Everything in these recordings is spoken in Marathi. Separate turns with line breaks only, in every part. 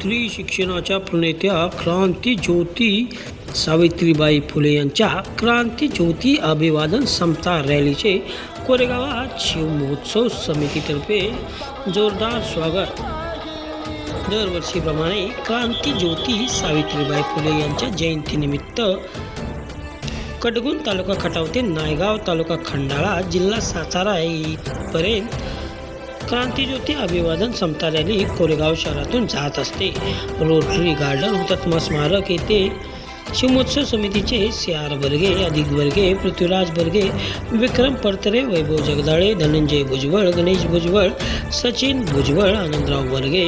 स्त्री शिक्षणाच्या प्रणेत्या क्रांती ज्योती सावित्रीबाई फुले यांच्या क्रांती ज्योती अभिवादन समता रॅलीचे कोरेगावात शिवमहोत्सव समितीतर्फे जोरदार स्वागत. दरवर्षीप्रमाणे क्रांती ज्योती सावित्रीबाई फुले यांच्या जयंतीनिमित्त कटगुण तालुका खटाव ते नायगाव तालुका खंडाळा जिल्हा सातारा इथपर्यंत क्रांतीज्योती अभिवादन समता रॅली कोरेगाव शहरातून जात असते. रोटरी गार्डन हुतात्मा स्मारक येथे शिवमोत्सव समितीचे सी आर बर्गे अधिक बर्गे पृथ्वीराज बर्गे विक्रम परतरे वैभव जगदाळे धनंजय भुजबळ गणेश भुजबळ सचिन भुजबळ आनंदराव बर्गे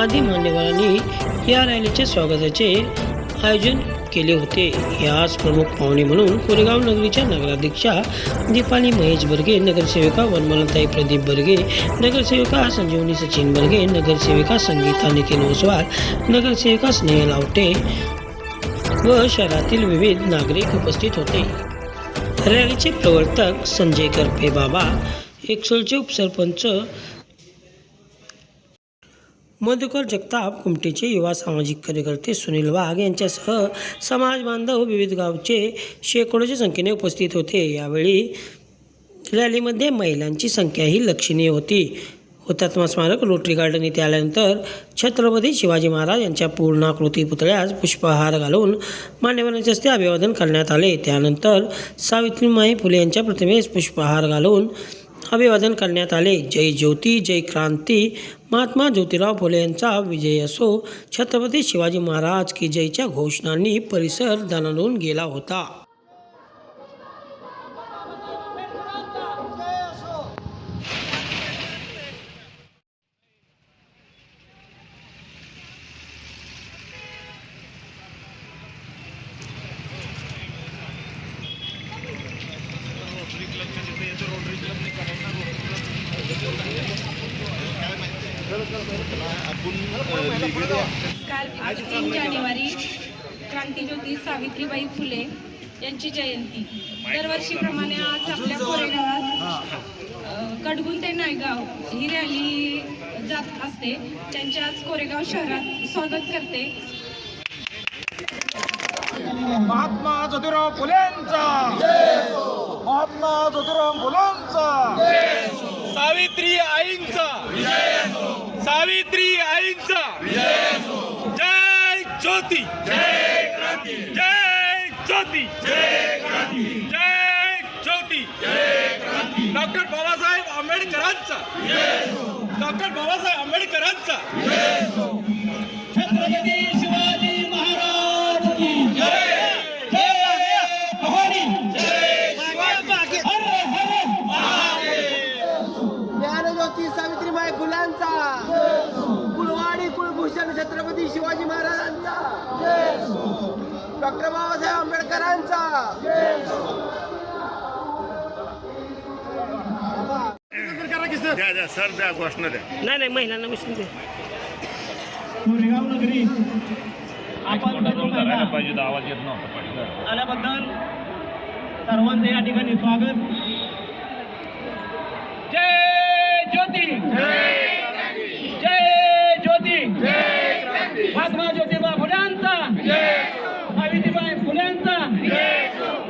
आदी मान्यवरांनी या रॅलीचे स्वागताचे आयोजन केले होते. यास प्रमुख पाहुणे म्हणून कोरेगाव नगरीच्या नगराध्यक्षा दीपाली महेश बर्गे नगरसेविका वनमलताई प्रदीप बर्गे नगरसेविका संजीवनी सचिन बर्गे नगरसेविका संगीता नितीन ओसवाल नगरसेविका स्नेहल आवटे व शहरातील विविध नागरिक उपस्थित होते. रॅलीचे प्रवर्तक संजय करपे बाबा एकसोलचे उपसरपंच मधुकर जगताप कुमटेचे युवा सामाजिक कार्यकर्ते सुनील वाघ यांच्यासह समाज बांधव विविध गावचे शेकडोच्या संख्येने उपस्थित होते. यावेळी रॅलीमध्ये महिलांची संख्याही लक्षणीय होती. हुतात्मा स्मारक रोटरी गार्डन येथे आल्यानंतर छत्रपती शिवाजी महाराज यांच्या पूर्णाकृती पुतळ्यास पुष्पहार घालून मान्यवरांच्या हस्ते अभिवादन करण्यात आले. त्यानंतर सावित्रीमाई फुले यांच्या प्रतिमेस पुष्पहार घालून अभिवादन करण्यात आले. जय ज्योती जय क्रांती. महात्मा ज्योतिराव फुले यांचा विजय असो. छत्रपती शिवाजी महाराज की जयच्या घोषणांनी परिसर दणून गेला होता.
काल तीन जानेवारी क्रांतीज्योती सावित्रीबाई फुले यांची जयंती. दरवर्षीप्रमाणे आज आपल्या कोरेगावात अ, कडगुण ते नायगाव ही रॅली जात असते. त्यांच्या आज कोरेगाव शहरात स्वागत करते.
महात्मा ज्योतिराव फुलेंचा. महात्मा ज्योतिराव फुलांचा. सावित्री आईंचा. सावित्री आईंचा. जय ज्योती. जय जय ज्योती. जय ज्योती. डॉक्टर बाबासाहेब आंबेडकरांचा. डॉक्टर बाबासाहेब आंबेडकरांचा.
कुलभूषण छत्रपती शिवाजी महाराजांचा. डॉक्टर बाबासाहेब आंबेडकरांचा.
द्या द्या सर द्या घोषणा द्या.
नाही नाही महिलांना विसरून दे
कोरेगाव नगरी. आपण
पाहिजे आवाज येत नव्हता
आल्याबद्दल सर्वांचे या ठिकाणी स्वागत. जय ज्योती जय ज्योती महात्मा ज्योतिबा फुल्यांचा. सावित्रीबाई फुल्यांचा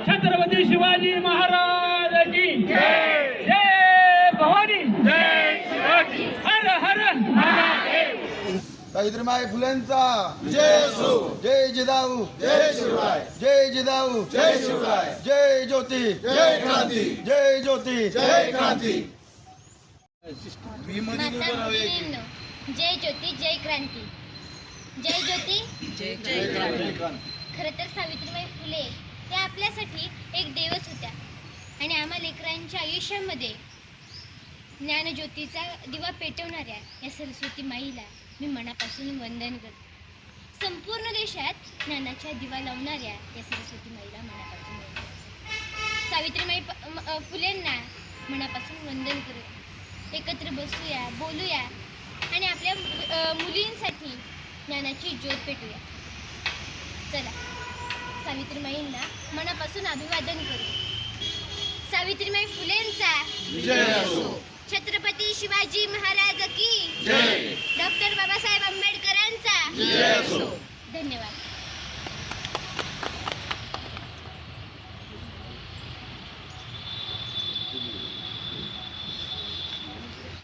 छत्रपती शिवाजी महाराज की जय भवानी. हर हर.
सावित्रीबाई फुलेंचा जय असो जय जिजाऊ. जय शिवराय. जय जिजाऊ. जय शिवराय. जय ज्योती. जय क्रांती. जय ज्योती. जय क्रांती.
जय ज्योती जय क्रांती. जय ज्योती. खरं तर सावित्रीबाई फुले त्या आपल्यासाठी एक देवच होत्या. आणि आम्हा लेकरांच्या आयुष्यामध्ये ज्ञानज्योतीचा दिवा पेटवणाऱ्या या सरस्वती माईला मी मनापासून वंदन करते. संपूर्ण देशात ज्ञानाच्या दिवा लावणाऱ्या या सरस्वती माईला मनापासून वंदन अ, फुलेंना मनापासून वंदन करूया. एकत्र बसूया बोलूया. आणि आपल्या मुलींसाठी ज्ञानाची ज्योत पेटूया चला सावित्रीमाईंना मनापासून अभिवादन करू. सावित्रीबाई फुलेंचा छत्रपती शिवाजी महाराज की डॉक्टर बाबासाहेब आंबेडकरांचा धन्यवाद.